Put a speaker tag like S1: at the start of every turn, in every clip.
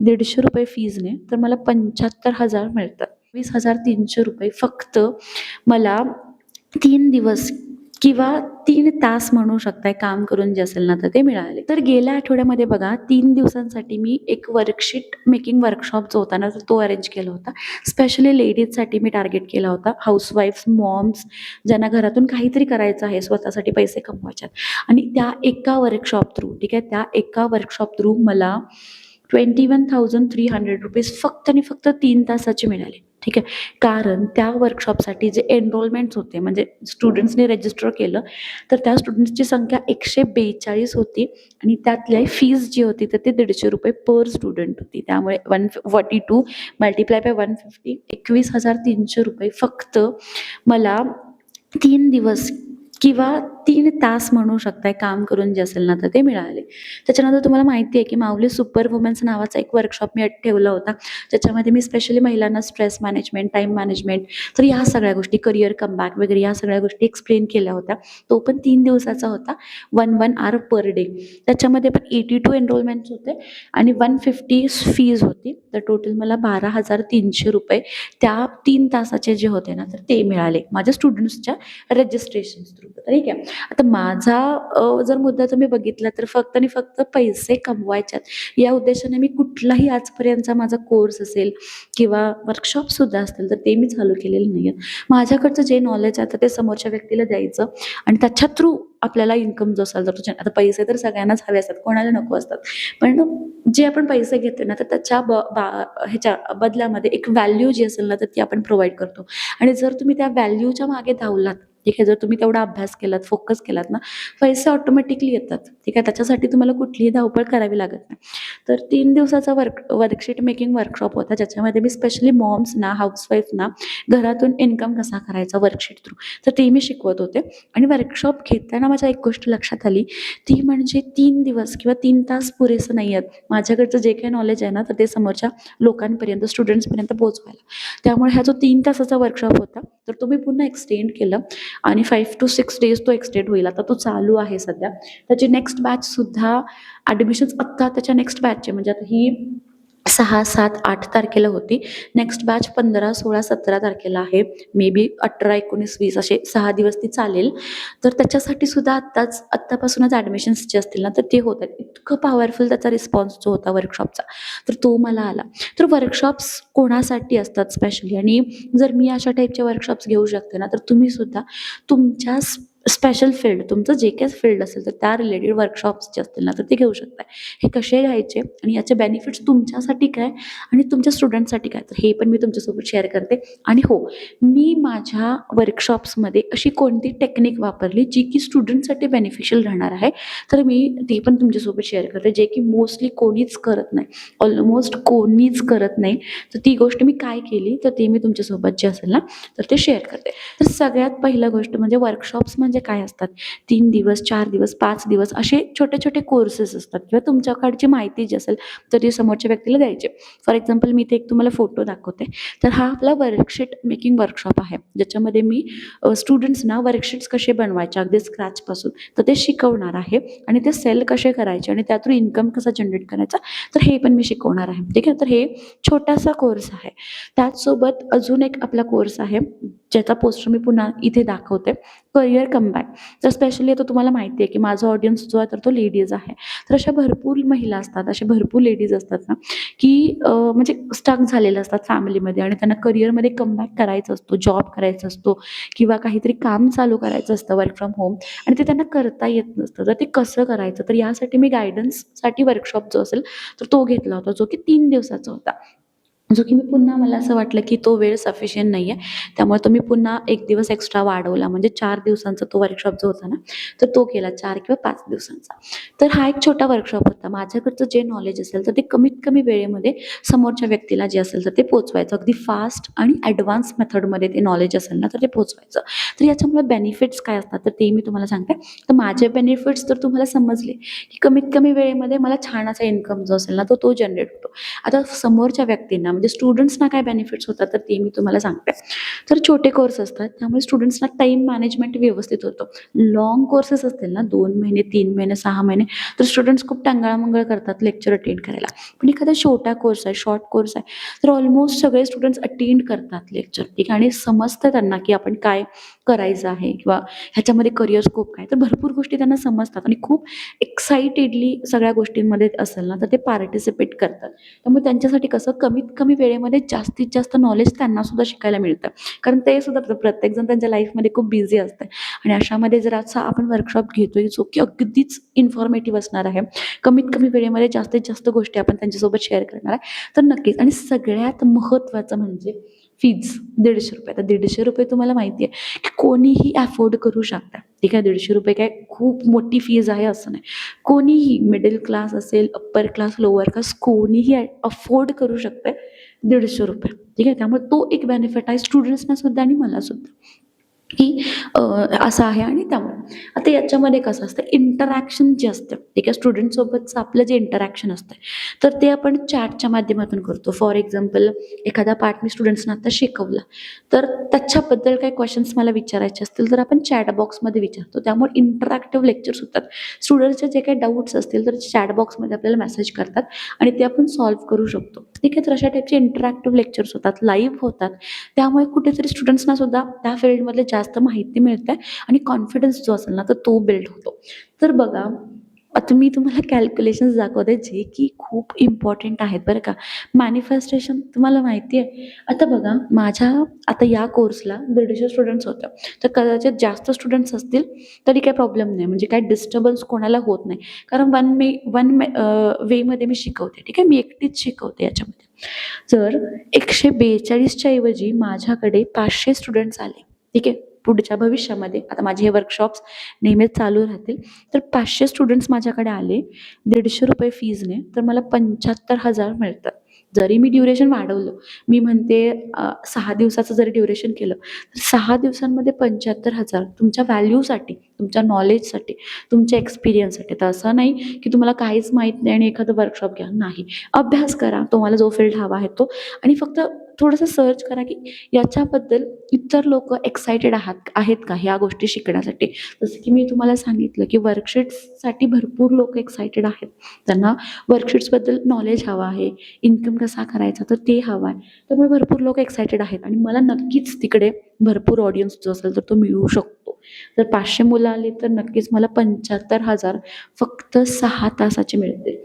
S1: दीडशे रुपये फीजने तर मला पंच्याहत्तर हजार मिळतात. वीस हजार तीनशे रुपये फक्त मला तीन दिवस किंवा तीन तास म्हणू शकताय काम करून जे असेल ना तर ते मिळाले. तर गेल्या आठवड्यामध्ये बघा तीन दिवसांसाठी मी एक वर्कशीट मेकिंग वर्कशॉप जो होता ना तर तो अरेंज केला होता. स्पेशली लेडीजसाठी मी टार्गेट केला होता. हाऊसवाईफ्स मॉम्स ज्यांना घरातून काहीतरी करायचं आहे स्वतःसाठी पैसे कमवायच्यात आणि त्या एका वर्कशॉप थ्रू ठीक आहे? त्या एका वर्कशॉप थ्रू मला twenty one thousand three hundred rupees फक्त आणि फक्त तीन तासाचे मिळाले. ठीक आहे? कारण त्या वर्कशॉपसाठी जे एनरोलमेंट्स होते म्हणजे स्टुडंट्सने रजिस्टर केलं तर त्या स्टुडंट्सची संख्या एकशे बेचाळीस होती आणि त्यातल्या फीज जी होती तर ते दीडशे रुपये पर स्टुडंट होती. त्यामुळे one forty two multiply by one fifty एकवीस हजार तीनशे रुपये फक्त मला तीन दिवस किंवा तीन तास म्हणू शकताय काम करून जे असेल ना तर ते मिळाले. त्याच्यानंतर तुम्हाला माहिती आहे की माऊली सुपर वुमेन्स नावाचा एक वर्कशॉप मी ठेवला होता. ज्याच्यामध्ये मी स्पेशली महिलांना स्ट्रेस मॅनेजमेंट टाईम मॅनेजमेंट तर ह्या सगळ्या गोष्टी करिअर कमबॅक वगैरे या सगळ्या गोष्टी एक्सप्लेन केल्या होत्या. तो पण तीन दिवसाचा होता. One one hour per day त्याच्यामध्ये पण एटी टू एनरोलमेंट्स होते आणि वन फिफ्टी फीज होती. तर टोटल मला बारा हजार तीनशे रुपये त्या तीन तासाचे जे होते ना तर ते मिळाले. माझ्या स्टुडंट्सच्या रजिस्ट्रेशन थ्रू ठीक आहे. आता माझा जर मुद्दा तुम्ही बघितला तर फक्त आणि फक्त पैसे कमवायच्यात. या उद्देशाने मी कुठलाही आजपर्यंतचा माझा कोर्स असेल किंवा वर्कशॉपसुद्धा असतील तर ते मी चालू केलेले नाही आहेत माझ्याकडचं जे नॉलेज आहे ते समोरच्या व्यक्तीला द्यायचं आणि त्याच्या थ्रू आपल्याला इन्कम जो असेल तर आता पैसे तर सगळ्यांनाच हवे असतात कोणाला नको असतात. पण जे आपण पैसे घेतो ना तर त्याच्या ब बा ह्याच्या बदल्यामध्ये एक व्हॅल्यू जी असेल ना तर ती आपण प्रोव्हाइड करतो. आणि जर तुम्ही त्या व्हॅल्यूच्या मागे धावलात ठीक आहे जर तुम्ही तेवढा अभ्यास केलात फोकस केलात ना पैसे ऑटोमॅटिकली येतात. ठीक आहे त्याच्यासाठी तुम्हाला कुठलीही धावपळ करावी लागत नाही. तर तीन दिवसाचा वर्क वर्कशीट मेकिंग वर्कशॉप होता. ज्याच्यामध्ये मी स्पेशली मॉम्सना हाऊसवाईफना घरातून इन्कम कसा करायचा वर्कशीट थ्रू तर ते मी शिकवत होते. आणि वर्कशॉप घेताना माझ्या एक गोष्ट लक्षात आली. ती म्हणजे तीन दिवस किंवा तीन तास पुरेसं नाही आहेत. माझ्याकडचं जे काही नॉलेज आहे ना तर ते समोरच्या लोकांपर्यंत स्टुडंट्सपर्यंत पोहोचवायला. त्यामुळे हा जो तीन तासाचा वर्कशॉप होता तर तो मी पुन्हा एक्सटेंड केलं. आणि फाईव्ह टू सिक्स डेज तो एक्सटेंड होईल. आता तो चालू आहे सध्या. त्याची नेक्स्ट बॅचसुद्धा ॲडमिशन्स आत्ता त्याच्या नेक्स्ट बॅचचे म्हणजे आता ही सहा सात आठ तारखेला होती. नेक्स्ट बॅच पंधरा सोळा सतरा तारखेला आहे. मे बी अठरा एकोणीस वीस असे सहा दिवस ती चालेल. तर त्याच्यासाठी सुद्धा आत्ताच आत्तापासूनच ॲडमिशन्स जे असतील ना तर ते होत आहेत. इतकं पॉवरफुल त्याचा रिस्पॉन्स जो होता वर्कशॉपचा तर तो मला आला. तर वर्कशॉप्स कोणासाठी असतात स्पेशली आणि जर मी अशा टाईपचे वर्कशॉप्स घेऊ शकते ना तर तुम्ही सुद्धा तुमच्या स्पेशल फील्ड तुमचं जे काही फील्ड असेल तर त्या रिलेटेड वर्कशॉप्स जे असतील ना तर ते घेऊ शकताय. हे कसे घ्यायचे आणि याचे बेनिफिट्स तुमच्यासाठी काय आणि तुमच्या स्टुडंटसाठी काय? तर हे पण मी तुमच्यासोबत शेअर करते. आणि हो मी माझ्या वर्कशॉप्समध्ये अशी कोणती टेक्निक वापरली जी की स्टुडंटसाठी बेनिफिशियल राहणार आहे? तर मी ते पण तुमच्यासोबत शेअर करते जे की मोस्टली कोणीच करत नाही. ऑलमोस्ट कोणीच करत नाही. तर ती गोष्ट मी काय केली? तर ती मी तुमच्यासोबत जे असेल ना तर ते शेअर करते. तर सगळ्यात पहिला गोष्ट म्हणजे वर्कशॉप्समध्ये म्हणजे काय असतात? तीन दिवस चार दिवस पाच दिवस असे छोटे छोटे कोर्सेस असतात किंवा तुमच्याकडची माहिती जी असेल तर ती समोरच्या व्यक्तीला द्यायची. फॉर एक्झाम्पल मी इथे एक तुम्हाला फोटो दाखवते. तर हा आपला वर्कशीट मेकिंग वर्कशॉप आहे. ज्याच्यामध्ये मी स्टुडंट्सना वर्कशीट्स कसे बनवायचे अगदी स्क्रॅचपासून तर ते शिकवणार आहे आणि ते सेल कसे करायचे आणि त्यातून इन्कम कसा जनरेट करायचा तर हे पण मी शिकवणार आहे. ठीक आहे? तर हे छोटासा कोर्स आहे. त्याचसोबत अजून एक आपला कोर्स आहे ज्याचा पोस्टर मी पुन्हा इथे दाखवते. करिअर कमबॅक तर स्पेशली आता तुम्हाला माहिती आहे की माझा ऑडियन्स जो आहे तर तो लेडीज आहे. तर अशा भरपूर महिला असतात अशा भरपूर लेडीज असतात ना की म्हणजे स्टक झालेल्या असतात फॅमिलीमध्ये आणि त्यांना करिअरमध्ये कमबॅक करायचा असतो जॉब करायचा असतो किंवा काहीतरी काम चालू करायचं असतं वर्क फ्रॉम होम आणि ते त्यांना करता येत नसतं. तर ते कसं करायचं? तर यासाठी मी गायडन्ससाठी वर्कशॉप जो असेल तर तो घेतला होता जो की तीन दिवसाचा होता. जो की मी पुन्हा मला असं वाटलं की तो वेळ सफिशियंट नाही आहे त्यामुळे तो मी पुन्हा एक दिवस एक्स्ट्रा वाढवला. म्हणजे चार दिवसांचा तो वर्कशॉप जो होता ना तर तो केला चार किंवा पाच दिवसांचा. तर हा एक छोटा वर्कशॉप होता. माझ्याकडचं जे नॉलेज असेल तर ते कमीत कमी वेळेमध्ये समोरच्या व्यक्तीला जे असेल तर ते पोचवायचं. अगदी फास्ट आणि ॲडव्हान्स मेथडमध्ये ते नॉलेज असेल ना तर ते पोचवायचं. तर याच्यामुळे बेनिफिट्स काय असतात तर ते मी तुम्हाला सांगते. तर माझे बेनिफिट्स तर तुम्हाला समजले की कमीत कमी वेळेमध्ये मला छान असा इन्कम जो असेल ना तो तो जनरेट होतो. आता समोरच्या व्यक्तींना म्हणजे स्टुडंट्सना काय बेनिफिट्स होतात तर ते मी तुम्हाला सांगते. तर छोटे कोर्स असतात त्यामुळे स्टुडंट्सना टाईम मॅनेजमेंट व्यवस्थित होतो. लॉंग कोर्सेस असतील ना दोन महिने तीन महिने सहा महिने तर स्टुडंट्स खूप टंगळामंगळ करतात लेक्चर अटेंड करायला. पण एखादा छोटा कोर्स आहे शॉर्ट कोर्स आहे तर ऑलमोस्ट सगळे स्टुडंट्स अटेंड करतात लेक्चर ठीक आहे? आणि समजतं त्यांना की आपण काय करायचं आहे किंवा ह्याच्यामध्ये करिअर स्कोप काय. तर भरपूर गोष्टी त्यांना समजतात आणि खूप एक्साइटेडली सगळ्या गोष्टींमध्ये असेल ना तर ते पार्टिसिपेट करतात. त्यामुळे त्यांच्यासाठी कसं कमीत कमी कमी वेळेमध्ये जास्तीत जास्त नॉलेज त्यांना सुद्धा शिकायला मिळतं. कारण ते सुद्धा प्रत्येकजण त्यांच्या लाईफमध्ये खूप बिझी असतं आणि अशामध्ये जर असा आपण वर्कशॉप घेतोय जो की अगदीच इन्फॉर्मेटिव्ह असणार आहे कमीत कमी वेळेमध्ये जास्तीत जास्त गोष्टी आपण त्यांच्यासोबत शेअर करणार आहे तर नक्कीच. आणि सगळ्यात महत्त्वाचं म्हणजे फीज दीडशे रुपये. आता दीडशे रुपये तुम्हाला माहिती आहे की कोणीही अफोर्ड करू शकता. ठीक आहे? दीडशे रुपये काय खूप मोठी फीज आहे असं नाही. कोणीही मिडल क्लास असेल अप्पर क्लास लोअर क्लास कोणीही अफोर्ड करू शकते दीडशे रुपये. ठीक आहे? त्यामुळे तो एक बेनिफिट आहे स्टुडंट्सना सुद्धा आणि मला सुद्धा. की असं आहे आणि त्यामुळे. आता याच्यामध्ये कसं असतं इंटरॅक्शन जे असतं ठीक आहे स्टुडंटसोबतचं आपलं जे इंटरॅक्शन असतं तर ते आपण चॅटच्या माध्यमातून करतो. फॉर एक्झाम्पल एखादा पार्ट मी स्टुडंट्सना आता शिकवला तर त्याच्याबद्दल काही क्वेश्चन्स मला विचारायचे असतील तर आपण चॅट बॉक्समध्ये विचारतो. त्यामुळे इंटरॅक्टिव्ह लेक्चर्स होतात. स्टुडंट्सचे जे काही डाऊट्स असतील तर चॅट बॉक्समध्ये आपल्याला मेसेज करतात आणि ते आपण सॉल्व्ह करू शकतो. ठीक आहे तर अशा टाईपचे इंटरॅक्टिव्ह लेक्चर्स होतात लाईव्ह होतात. त्यामुळे कुठेतरी स्टुडंट्सना सुद्धा त्या फील्डमधले जास्त जास्त माहिती मिळते आणि कॉन्फिडन्स जो असेल ना तर तो बिल्ड होतो. तर बघा आता मी तुम्हाला कॅल्क्युलेशन्स दाखवते जे की खूप इम्पॉर्टंट आहेत बरं का. मॅनिफेस्टेशन तुम्हाला माहिती आहे. आता बघा माझ्या आता या कोर्सला दीडशे स्टुडंट्स होत्या. तर कदाचित जास्त स्टुडंट्स असतील तरी काही प्रॉब्लेम नाही. म्हणजे काय डिस्टर्बन्स कोणाला होत नाही. कारण वन मे वन मे वेमध्ये मी शिकवते ठीक आहे? मी एकटीच शिकवते याच्यामध्ये. जर एकशे बेचाळीसच्या ऐवजी माझ्याकडे पाचशे स्टुडंट्स आले ठीक आहे? पुढच्या भविष्यामध्ये आता माझे हे वर्कशॉप्स नेहमीच चालू राहतील. तर पाचशे स्टुडंट्स माझ्याकडे आले दीडशे रुपये फीजने तर मला पंच्याहत्तर हजार मिळतात. जरी मी ड्युरेशन वाढवलं मी म्हणते सहा दिवसाचं जरी ड्युरेशन केलं तर सहा दिवसांमध्ये पंच्याहत्तर हजार तुमच्या व्हॅल्यूसाठी तुमच्या नॉलेजसाठी तुमच्या एक्सपिरियन्ससाठी तर असं नाही की तुम्हाला काहीच माहीत नाही आणि एखादं वर्कशॉप घ्या नाही. अभ्यास करा तुम्हाला जो फील्ड हवा आहे तो. आणि फक्त थोडंसं सर्च करा की याच्याबद्दल इतर लोक एक्सायटेड आहात आहेत का ह्या गोष्टी शिकण्यासाठी. जसं की मी तुम्हाला सांगितलं की वर्कशीट्ससाठी भरपूर लोक एक्सायटेड आहेत. त्यांना वर्कशीट्सबद्दल नॉलेज हवं आहे इन्कम कसा करायचा तर ते हवं आहे. त्यामुळे भरपूर लोक एक्सायटेड आहेत. आणि मला नक्कीच तिकडे भरपूर ऑडियन्स जो असेल तर तो मिळू शकतो. जर पाचशे मुलं आली तर नक्कीच मला पंच्याहत्तर हजार फक्त सहा तासाचे मिळतील.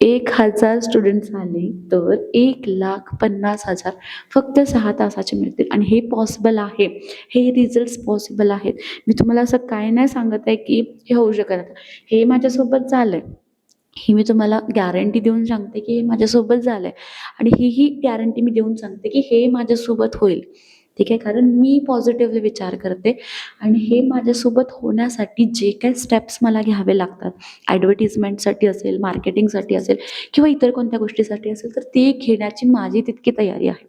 S1: एक हजार स्टुडंट्स आले तर एक लाख पन्नास हजार फक्त सहा तासाचे मिळतील. आणि हे पॉसिबल आहे. हे रिझल्ट्स पॉसिबल आहेत. मी तुम्हाला असं काय नाही सांगत आहे की हे होऊ शकत आता हे माझ्यासोबत झालं आहे ही मी तुम्हाला गॅरंटी देऊन सांगते की हे माझ्यासोबत झालं आहे आणि ही ही गॅरंटी मी देऊन सांगते की हे माझ्यासोबत होईल. ठीक आहे? कारण मी पॉझिटिव्हली विचार करते. आणि हे माझ्यासोबत होण्यासाठी जे काही स्टेप्स मला घ्यावे लागतात ॲडव्हर्टिजमेंटसाठी असेल मार्केटिंगसाठी असेल किंवा इतर कोणत्या गोष्टीसाठी असेल तर ते घेण्याची माझी तितकी तयारी आहे.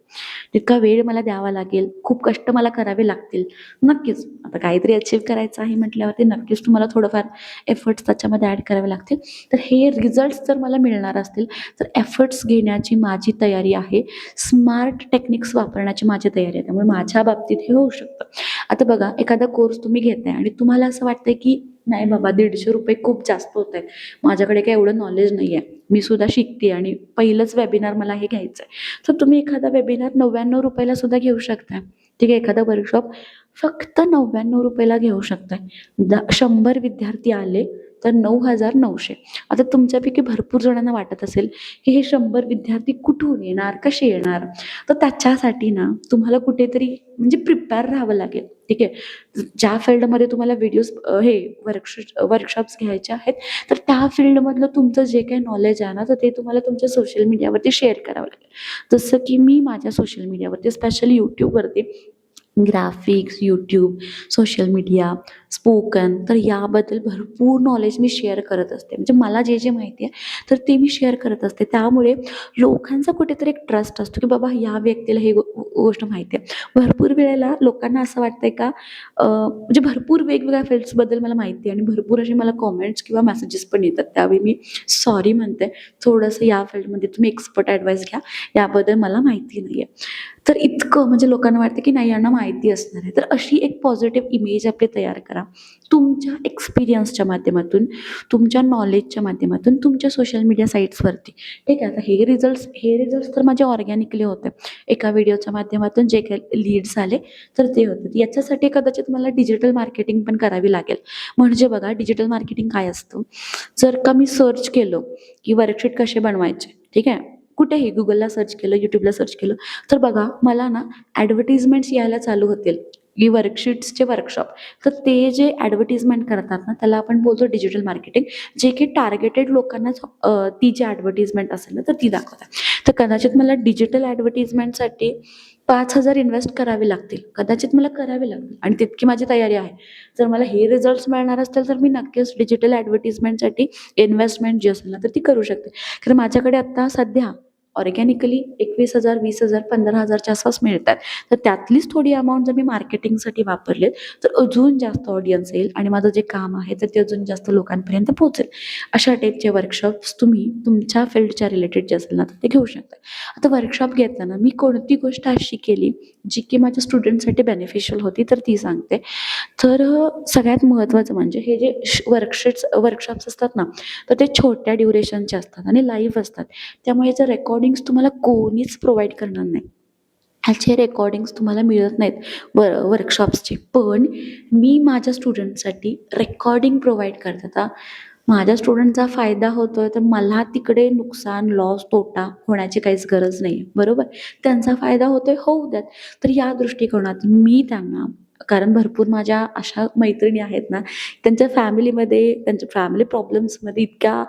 S1: तितका वेळ मला द्यावा लागेल. खूप कष्ट मला करावे लागतील. नक्कीच. आता काहीतरी अचीव करायचं आहे म्हटल्यावरती नक्कीच तुम्हाला थोडंफार एफर्ट्स त्याच्यामध्ये ॲड करावे लागतील. तर हे रिझल्ट्स जर मला मिळणार असतील तर एफर्ट्स घेण्याची माझी तयारी आहे. स्मार्ट टेक्निक्स वापरण्याची माझी तयारी आहे. त्यामुळे माझ्या बाबतीत हे होऊ शकतं. आता बघा एखादा कोर्स तुम्ही घेताय आणि तुम्हाला असं वाटतंय की नाही बाबा दीडशे रुपये खूप जास्त होत आहेत माझ्याकडे काही एवढं नॉलेज नाही आहे मी सुद्धा शिकते आणि पहिलंच वेबिनार मला हे घ्यायचं आहे तर तुम्ही एखादा वेबिनार नव्याण्णव रुपयाला सुद्धा घेऊ शकता ठीक आहे एखादा वर्कशॉप फक्त नव्याण्णव रुपयाला घेऊ शकताय. द शंभर विद्यार्थी आले तर नऊ हजार नऊशे आता तुमच्यापैकी भरपूर जणांना वाटत असेल की हे शंभर विद्यार्थी कुठून येणार कसे येणार? तर त्याच्यासाठी ना तुम्हाला कुठेतरी म्हणजे प्रिपेअर राहावं लागेल. ठीक आहे? ज्या फील्डमध्ये तुम्हाला व्हिडिओज हे वर्कशॉप वर्कशॉप्स घ्यायचे आहेत तर त्या फील्डमधलं तुमचं जे काही नॉलेज आहे ना तर ते तुम्हाला तुमच्या सोशल मीडियावरती शेअर करावं लागेल. जसं की मी माझ्या सोशल मीडियावरती स्पेशली यूट्यूबवरती graphics YouTube social media spoken तर याबद्दल भरपूर नॉलेज मी शेअर करत असते. म्हणजे मला जे जे माहिती आहे तर ते मी शेअर करत असते. त्यामुळे लोकांचा कुठेतरी एक ट्रस्ट असतो की बाबा या व्यक्तीला हे गो- गोष्ट माहिती आहे. भरपूर वेळेला लोकांना असं वाटतंय का म्हणजे भरपूर वेगवेगळ्या फील्ड्सबद्दल मला माहिती आहे आणि भरपूर असे मला कॉमेंट्स किंवा मेसेजेस पण येतात. त्यावेळी मी सॉरी म्हणते. थोडंसं या फील्डमध्ये तुम्ही एक्सपर्ट ॲडवाईस घ्या. याबद्दल मला माहिती नाही आहे तर इतकं म्हणजे लोकांना वाटतं की नाही यांना माहिती असणार आहे. तर अशी एक पॉझिटिव्ह इमेज आपली तयार करा. तुमच्या एक्सपिरियन्सच्या माध्यमातून तुमच्या नॉलेजच्या माध्यमातून तुमच्या सोशल मीडिया साईट्सवरती ठीक आहे आता हे रिझल्ट्स हे रिझल्ट्स तर माझे ऑर्गॅनिकली होते. एका व्हिडिओच्या माध्यमातून जे काही लीड्स आले तर ते होते. याच्यासाठी कदाचित मला डिजिटल मार्केटिंग पण करावी लागेल. म्हणजे बघा डिजिटल मार्केटिंग काय असतं? जर का मी सर्च केलं की वर्कशीट कसे बनवायचे? ठीक आहे? कुठेही गुगलला सर्च केलं यूट्यूबला सर्च केलं तर बघा मला ना ॲडव्हर्टिजमेंट्स यायला चालू होतील. की वर्कशीट्सचे वर्कशॉप तर ते जे ॲडव्हर्टिजमेंट करतात ना त्याला आपण बोलतो डिजिटल मार्केटिंग जे की टार्गेटेड लोकांनाच ती जी ॲडव्हर्टिजमेंट असेल ना तर ती दाखवतात. तर कदाचित मला डिजिटल ॲडव्हर्टिजमेंटसाठी पाच हजार इन्व्हेस्ट करावे लागतील. कदाचित मला करावे लागतील. आणि तितकी माझी तयारी आहे. जर मला हे रिझल्ट्स मिळणार असतील तर मी नक्कीच डिजिटल ॲडव्हर्टिजमेंटसाठी इन्व्हेस्टमेंट जी असेल ना तर ती करू शकते. कारण माझ्याकडे आत्ता सध्या ऑर्गॅनिकली एकवीस हजार वीस हजार पंधरा हजारच्या आसपास मिळतात. तर त्यातलीच थोडी अमाऊंट जर मी मार्केटिंगसाठी वापरलेत तर अजून जास्त ऑडियन्स येईल आणि माझं जे काम आहे तर ते अजून जास्त लोकांपर्यंत पोहोचेल. अशा टाईपचे वर्कशॉप्स तुम्ही तुमच्या फील्डच्या रिलेटेड जे असेल ना तर ते घेऊ शकता. आता वर्कशॉप घेताना मी कोणती गोष्ट अशी केली जी की माझ्या स्टुडंटसाठी बेनिफिशियल होती तर ती सांगते. तर सगळ्यात महत्त्वाचं म्हणजे हे जे वर्कशीट्स वर्कशॉप्स असतात ना तर ते छोट्या ड्युरेशनचे असतात आणि लाईव्ह असतात. त्यामुळे याचं रेकॉर्डिंग्स तुम्हाला कोणीच प्रोव्हाइड करणार नाही. ह्याचे रेकॉर्डिंग्स तुम्हाला मिळत नाहीत. व वर्कशॉप्सचे पण मी माझ्या स्टुडंटसाठी रेकॉर्डिंग प्रोव्हाइड करते. आता माझ्या स्टुडंटचा फायदा होतो आहे तर मला तिकडे नुकसान लॉस तोटा होण्याची काहीच गरज नाही बरोबर? त्यांचा फायदा होतोय होऊ द्यात. तर या दृष्टिकोनातून मी त्यांना कारण भरपूर माझ्या अशा मैत्रिणी आहेत ना त्यांच्या फॅमिलीमध्ये त्यांच्या फॅमिली प्रॉब्लेम्समध्ये इतक्या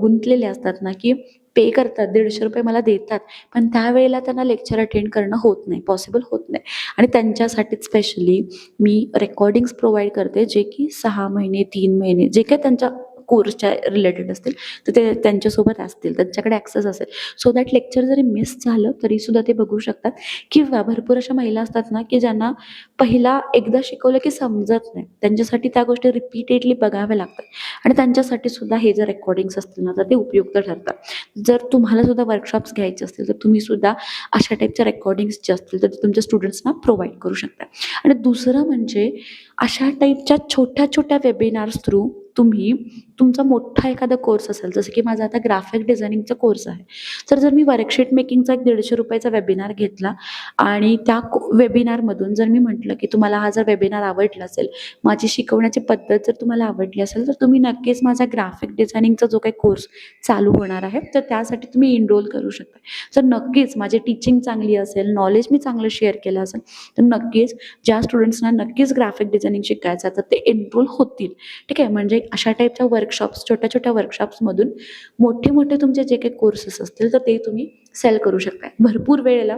S1: गुंतलेल्या असतात ना की पे करतात दीडशे रुपये मला देतात पण त्यावेळेला त्यांना लेक्चर अटेंड करणं होत नाही पॉसिबल होत नाही. आणि त्यांच्यासाठी स्पेशली मी रेकॉर्डिंग्स प्रोव्हाइड करते जे की सहा महिने तीन महिने जे काही त्यांच्या कोर्सच्या रिलेटेड असतील तर ते त्यांच्यासोबत असतील त्यांच्याकडे ॲक्सेस असेल. सो दॅट लेक्चर जरी मिस झालं तरीसुद्धा ते बघू शकतात. किंवा भरपूर अशा महिला असतात ना की ज्यांना पहिला एकदा शिकवलं की समजत नाही. त्यांच्यासाठी त्या गोष्टी रिपीटेडली बघाव्या लागतात. आणि त्यांच्यासाठी सुद्धा हे जर रेकॉर्डिंग्स असतील ना तर ते उपयुक्त ठरतात. जर तुम्हाला सुद्धा वर्कशॉप्स घ्यायचे असतील तर तुम्ही सुद्धा अशा टाईपच्या रेकॉर्डिंग्स जे असतील तर ते तुमच्या स्टुडंट्सना प्रोव्हाइड करू शकता. आणि दुसरं म्हणजे अशा टाईपच्या छोट्या छोट्या वेबिनार्स थ्रू तुम्ही तुमचा मोठा एखादा कोर्स असेल जसं की माझा आता ग्राफिक डिझायनिंगचा कोर्स आहे. तर जर मी वर्कशीट मेकिंगचा एक दीडशे रुपयाचा वेबिनार घेतला आणि त्या वेबिनारमधून जर मी म्हटलं की तुम्हाला हा जर वेबिनार आवडला असेल माझी शिकवण्याची पद्धत जर तुम्हाला आवडली असेल तर तुम्ही नक्कीच माझा ग्राफिक डिझायनिंगचा जो काही कोर्स चालू होणार आहे तर त्यासाठी तुम्ही इनरोल करू शकता. तर नक्कीच माझी टीचिंग चांगली असेल नॉलेज मी चांगलं शेअर केलं असेल तर नक्कीच ज्या स्टुडंट्सना नक्कीच ग्राफिक डिझायनिंग शिकायचं तर ते एनरोल होतील. ठीक आहे? म्हणजे अशा टाईपच्या वर्कशॉप्स छोट्या छोट्या वर्कशॉप्समधून मोठे मोठे तुमचे जे काही कोर्सेस असतील तर ते तुम्ही सेल करू शकता भरपूर वेळेला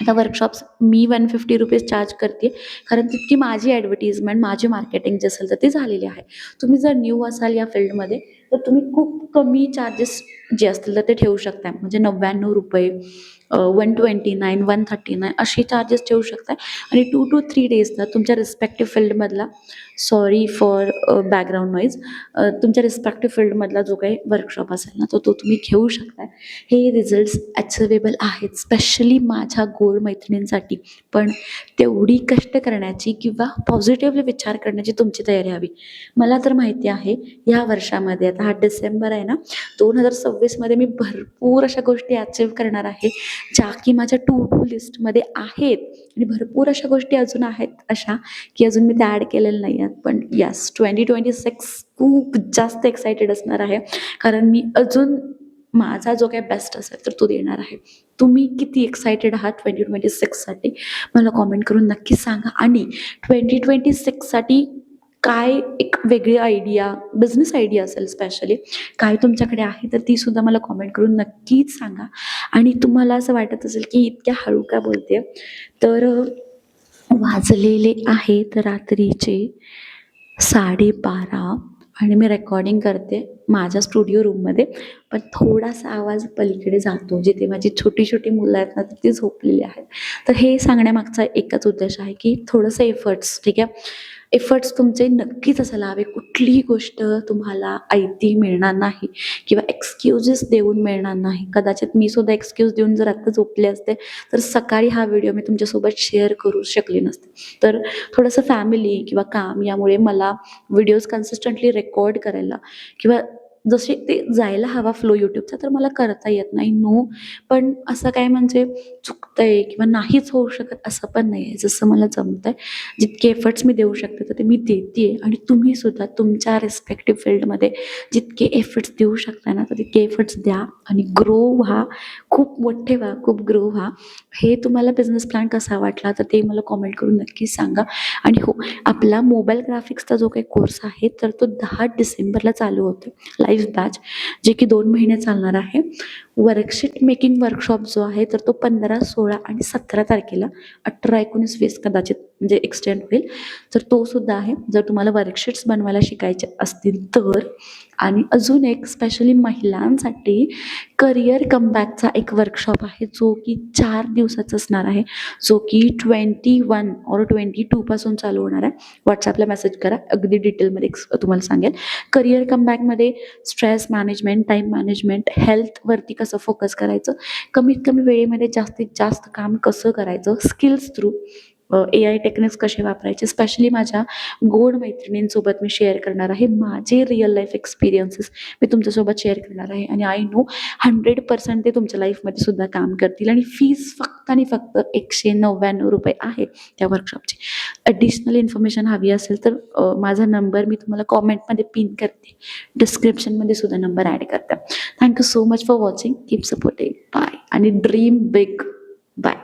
S1: आता वर्कशॉप्स मी वन फिफ्टी रुपीज चार्ज करते कारण तितकी माझी ॲडव्हर्टिजमेंट माझी मार्केटिंग जे असेल तर ते झालेली आहे. तुम्ही जर न्यू असाल या फील्डमध्ये तर तुम्ही खूप कमी चार्जेस जे असतील तर ते ठेवू शकता म्हणजे नव्याण्णव रुपये one twenty nine one thirty nine असे चार्जेस ठेवू शकता आणि टू टू थ्री डेजला तुमच्या रिस्पेक्टिव्ह फील्डमधला सॉरी फॉर बॅकग्राऊंड नॉईज तुमच्या रिस्पेक्टिव्ह फील्डमधला जो काही वर्कशॉप असेल ना तो तो तुम्ही घेऊ शकता हे रिझल्ट्स अचिवेबल आहेत स्पेशली माझ्या गोल मैत्रिणींसाठी. पण तेवढी कष्ट करण्याची किंवा पॉझिटिव्हली विचार करण्याची तुमची तयारी हवी. मला तर माहिती आहे या वर्षामध्ये आता हा डिसेंबर आहे ना दोन हजार सव्वीसमध्ये मी भरपूर अशा गोष्टी अचीव करणार आहे. ज्या की माझ्या टू टू लिस्टमध्ये आहेत. आणि भरपूर अशा गोष्टी अजून आहेत अशा की अजून मी त्या ॲड केलेल्या नाही आहेत पण यस ट्वेंटी ट्वेंटी सिक्स खूप जास्त एक्सायटेड असणार आहे. कारण मी अजून माझा जो काही बेस्ट असेल तर तो देणार आहे. तुम्ही किती एक्सायटेड आहात ट्वेंटी ट्वेंटी सिक्ससाठी मला कॉमेंट करून नक्की सांगा. आणि ट्वेंटी ट्वेंटी सिक्ससाठी काय एक वेगळी आयडिया बिझनेस आयडिया असेल स्पेशली काय तुमच्याकडे आहे तर ती सुद्धा मला कॉमेंट करून नक्कीच सांगा. आणि तुम्हाला असं वाटत असेल की इतक्या हळू का बोलते तर वाजलेले आहेत रात्रीचे साडेबारा आणि मी रेकॉर्डिंग करते माझ्या स्टुडिओ रूममध्ये पण थोडासा आवाज पलीकडे जातो जिथे माझी छोटी छोटी मुलं आहेत ना तर ती झोपलेली आहेत. तर हे सांगण्यामागचा एकच उद्देश आहे की थोडंसं एफर्ट्स ठीक आहे? एफर्ट्स तुमचे नक्कीच असायला हवे कुठलीही गोष्ट तुम्हाला ऐती मिळणार नाही किंवा एक्सक्युजेस देऊन मिळणार नाही. कदाचित मी सुद्धा एक्सक्यूज देऊन जर आत्ता झोपले असते तर सकाळी हा व्हिडिओ मी तुमच्यासोबत शेअर करू शकले नसते. तर थोडंसं फॅमिली किंवा काम यामुळे मला व्हिडिओज कन्सिस्टंटली रेकॉर्ड करायला किंवा जसे ते जायला हवा फ्लो यूट्यूबचा तर मला करता येत नाही. नो पण असं काय म्हणजे चुकतंय किंवा नाहीच होऊ शकत असं पण नाही आहे. जसं मला जमत आहे जितके एफर्ट्स मी देऊ शकते तर ते मी देते आणि तुम्ही सुद्धा तुमच्या रेस्पेक्टिव्ह फील्डमध्ये जितके एफर्ट्स देऊ शकता ना तर तितके एफर्ट्स द्या आणि ग्रो व्हा. खूप मोठे व्हा खूप ग्रो व्हा. हे तुम्हाला बिझनेस प्लॅन कसा वाटला तर ते मला कॉमेंट करून नक्की सांगा. आणि हो आपला मोबाईल ग्राफिक्सचा जो काही कोर्स आहे तर तो दहा डिसेंबरला चालू होतो लाईव्ह बॅच जे की दोन महिने चालणार आहे. वर्कशीट मेकिंग वर्कशॉप जो आहे तर तो पंधरा सोळा आणि सतरा तारखेला अठरा एकोणीस वीस कदाचित म्हणजे एक्सटेंड होईल. तर तो सुद्धा आहे. जर तुम्हाला वर्कशीट्स बनवायला शिकायचे असतील तर. आणि अजून एक स्पेशली महिलांसाठी करिअर कमबॅकचा एक वर्कशॉप आहे जो की चार दिवसाचा असणार आहे. जो की ट्वेंटी वन और ट्वेंटी टूपासून चालू होणार आहे. व्हॉट्सॲपला मेसेज करा. अगदी डिटेलमध्ये तुम्हाला सांगेल. करिअर कमबॅकमध्ये स्ट्रेस मॅनेजमेंट टाईम मॅनेजमेंट हेल्थवरती कसं फोकस करायचं. कमीत कमी वेळेमध्ये जास्तीत जास्त काम कसं करायचं? Skills through A I techniques कसे वापरायचे? स्पेशली माझ्या गोड मैत्रिणींसोबत मी शेअर करणार आहे. माझे रिअल लाईफ एक्सपिरियन्सेस मी तुमच्यासोबत शेअर करणार आहे. आणि आय नो हंड्रेड पर्सेंट ते तुमच्या लाईफमध्ये सुद्धा काम करतील. आणि फीस फक्त आणि फक्त एकशे नव्याण्णव रुपये आहे त्या वर्कशॉपची ॲडिशनल इन्फॉर्मेशन हवी असेल तर माझा नंबर मी तुम्हाला कॉमेंटमध्ये पिन करते. डिस्क्रिप्शनमध्ये सुद्धा नंबर ॲड करते. Thank you so much for watching keep supporting bye आणि ड्रीम बिग बाय